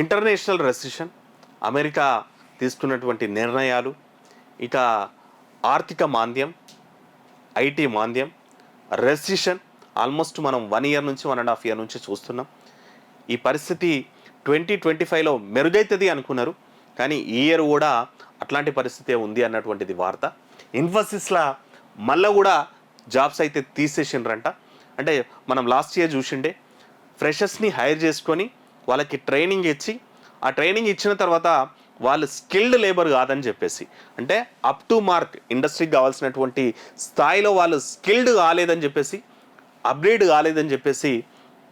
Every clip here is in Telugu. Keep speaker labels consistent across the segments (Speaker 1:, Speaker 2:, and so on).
Speaker 1: ఇంటర్నేషనల్ రెసిషన్ అమెరికా తీసుకున్నటువంటి నిర్ణయాలు ఇక ఆర్థిక మాంద్యం ఐటీ మాంద్యం రెసిషన్ ఆల్మోస్ట్ మనం వన్ ఇయర్ నుంచి వన్ అండ్ హాఫ్ ఇయర్ నుంచి చూస్తున్నాం. ఈ పరిస్థితి ట్వంటీ ట్వంటీ ఫైవ్లో మెరుగైతుంది అనుకున్నారు. కానీ ఈ ఇయర్ కూడా అట్లాంటి పరిస్థితే ఉంది అన్నటువంటిది వార్త. ఇన్ఫోసిస్లా మళ్ళీ కూడా జాబ్స్ అయితే తీసేసిండ్రంట. అంటే మనం లాస్ట్ ఇయర్ చూసిండే ఫ్రెషర్స్ని హైర్ చేసుకొని వాళ్ళకి ట్రైనింగ్ ఇచ్చి ఆ ట్రైనింగ్ ఇచ్చిన తర్వాత వాళ్ళు స్కిల్డ్ లేబర్ కాదని చెప్పేసి. అంటే అప్ టు మార్క్ ఇండస్ట్రీకి కావాల్సినటువంటి స్థాయిలో వాళ్ళు స్కిల్డ్ కాలేదని చెప్పేసి అప్గ్రేడ్ కాలేదని చెప్పేసి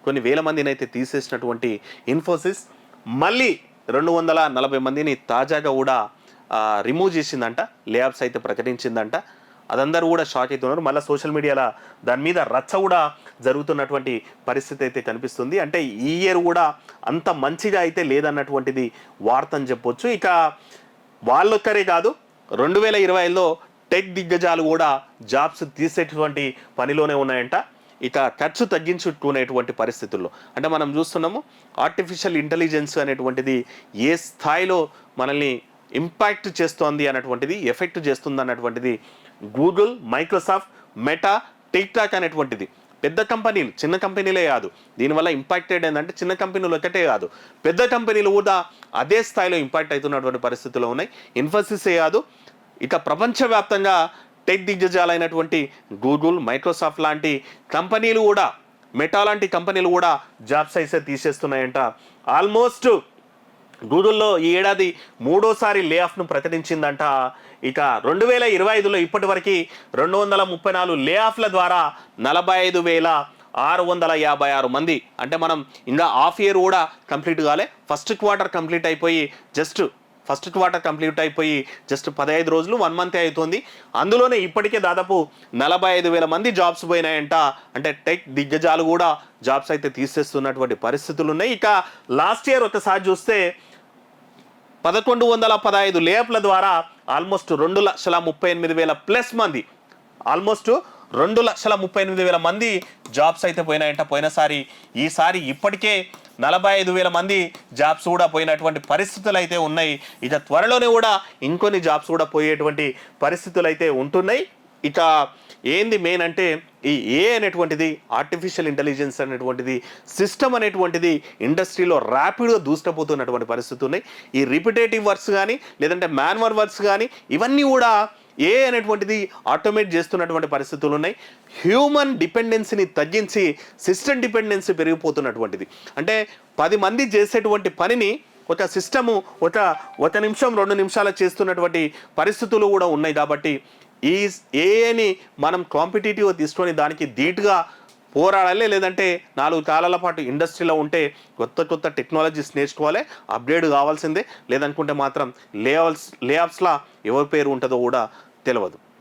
Speaker 1: కొన్ని వేల మందిని అయితే తీసేసినటువంటి ఇన్ఫోసిస్ మళ్ళీ రెండు వందల నలభై మందిని తాజాగా కూడా రిమూవ్ చేసిందంట లేఆఫ్స్ అయితే ప్రకటించిందంట. అదందరూ కూడా షాక్ అవుతున్నారు. మళ్ళీ సోషల్ మీడియాలో దాని మీద రచ్చ కూడా జరుగుతున్నటువంటి పరిస్థితి అయితే కనిపిస్తుంది. అంటే ఈ ఇయర్ కూడా అంత మంచిగా అయితే లేదన్నటువంటిది వార్త అని చెప్పొచ్చు. ఇక వాళ్ళొక్కరే కాదు రెండు వేల ఇరవై ఐదులో టెక్ దిగ్గజాలు కూడా జాబ్స్ తీసేటువంటి పనిలోనే ఉన్నాయంట. ఇక ఖర్చు తగ్గించుకునేటువంటి పరిస్థితుల్లో. అంటే మనం చూస్తున్నాము ఆర్టిఫిషియల్ ఇంటెలిజెన్స్ అనేటువంటిది ఏ స్థాయిలో మనల్ని ఇంపాక్ట్ చేస్తోంది అన్నటువంటిది ఎఫెక్ట్ చేస్తుంది అన్నటువంటిది గూగుల్ మైక్రోసాఫ్ట్ మెటా టిక్టాక్ అనేటువంటిది. పెద్ద కంపెనీలు చిన్న కంపెనీలే కాదు. దీనివల్ల ఇంపాక్టెడ్ ఏంటంటే చిన్న కంపెనీలు ఒకటే కాదు. పెద్ద కంపెనీలు కూడా అదే స్థాయిలో ఇంపాక్ట్ అవుతున్నటువంటి పరిస్థితుల్లో ఉన్నాయి. ఇన్ఫోసిసే కాదు. ఇక ప్రపంచవ్యాప్తంగా టెక్ దిగ్గజాలైనటువంటి గూగుల్ మైక్రోసాఫ్ట్ లాంటి కంపెనీలు కూడా మెటా లాంటి కంపెనీలు కూడా జాబ్స్ అయితే తీసేస్తున్నాయంట. ఆల్మోస్ట్ గూగుల్లో ఈ ఏడాది మూడోసారి లే ఆఫ్ను ప్రకటించిందంట. ఇక రెండు వేల ఇరవై ఐదులో ఇప్పటి వరకు రెండు వందల ముప్పై నాలుగు లే ఆఫ్ల ద్వారా నలభై ఐదు వేల ఆరు వందల యాభై ఆరు మంది. అంటే మనం ఇంకా హాఫ్ ఇయర్ కూడా కంప్లీట్ కాలే. ఫస్ట్ క్వార్టర్ కంప్లీట్ అయిపోయి జస్ట్ ఫస్ట్ క్వార్టర్ కంప్లీట్ అయిపోయి జస్ట్ పదహైదు రోజులు వన్ మంత్ అవుతుంది అందులోనే ఇప్పటికే దాదాపు నలభై ఐదు వేల మంది జాబ్స్ పోయినాయంట. అంటే టెక్ దిగ్గజాలు కూడా జాబ్స్ అయితే తీసేస్తున్నటువంటి పరిస్థితులు ఉన్నాయి. ఇక లాస్ట్ ఇయర్ ఒకసారి చూస్తే పదకొండు వందల పదహైదు లేఅప్ల ద్వారా ఆల్మోస్ట్ రెండు లక్షల ముప్పై ఎనిమిది వేల ప్లస్ మంది ఆల్మోస్ట్ రెండు లక్షల ముప్పై ఎనిమిది వేల మంది జాబ్స్ అయితే పోయినాయంట. పోయినసారి ఈసారి ఇప్పటికే నలభై ఐదు వేల మంది జాబ్స్ కూడా పోయినటువంటి పరిస్థితులు అయితే ఉన్నాయి. ఇక త్వరలోనే కూడా ఇంకొన్ని జాబ్స్ కూడా పోయేటువంటి పరిస్థితులు అయితే ఉంటున్నాయి. ఇక ఏంది మెయిన్ అంటే ఈ ఏ అనేటువంటిది ఆర్టిఫిషియల్ ఇంటెలిజెన్స్ అనేటువంటిది సిస్టమ్ అనేటువంటిది ఇండస్ట్రీలో ర్యాపిడ్గా దూసుకుపోతున్నటువంటి పరిస్థితులు ఉన్నాయి. ఈ రిపిటేటివ్ వర్క్స్ కానీ లేదంటే మ్యాన్వర్ వర్క్స్ కానీ ఇవన్నీ కూడా ఏ అనేటువంటిది ఆటోమేట్ చేస్తున్నటువంటి పరిస్థితులు ఉన్నాయి? హ్యూమన్ డిపెండెన్సీని తగ్గించి సిస్టమ్ డిపెండెన్సీ పెరిగిపోతున్నటువంటిది. అంటే పది మంది చేసేటువంటి పనిని ఒక సిస్టము ఒక ఒక నిమిషం రెండు నిమిషాలు చేస్తున్నటువంటి పరిస్థితులు కూడా ఉన్నాయి. కాబట్టి ఈ ఏని మనం కాంపిటేటివ్ తీసుకొని దానికి ధీటుగా పోరాడాలి లేదంటే నాలుగు కాలాల పాటు ఇండస్ట్రీలో ఉంటే కొత్త కొత్త టెక్నాలజీస్ నేర్చుకోవాలి అప్డేట్ కావాల్సిందే. లేదనుకుంటే మాత్రం లేఅవుట్స్ లేఅప్స్లా ఎవరి పేరు ఉంటుందో కూడా తెలియదు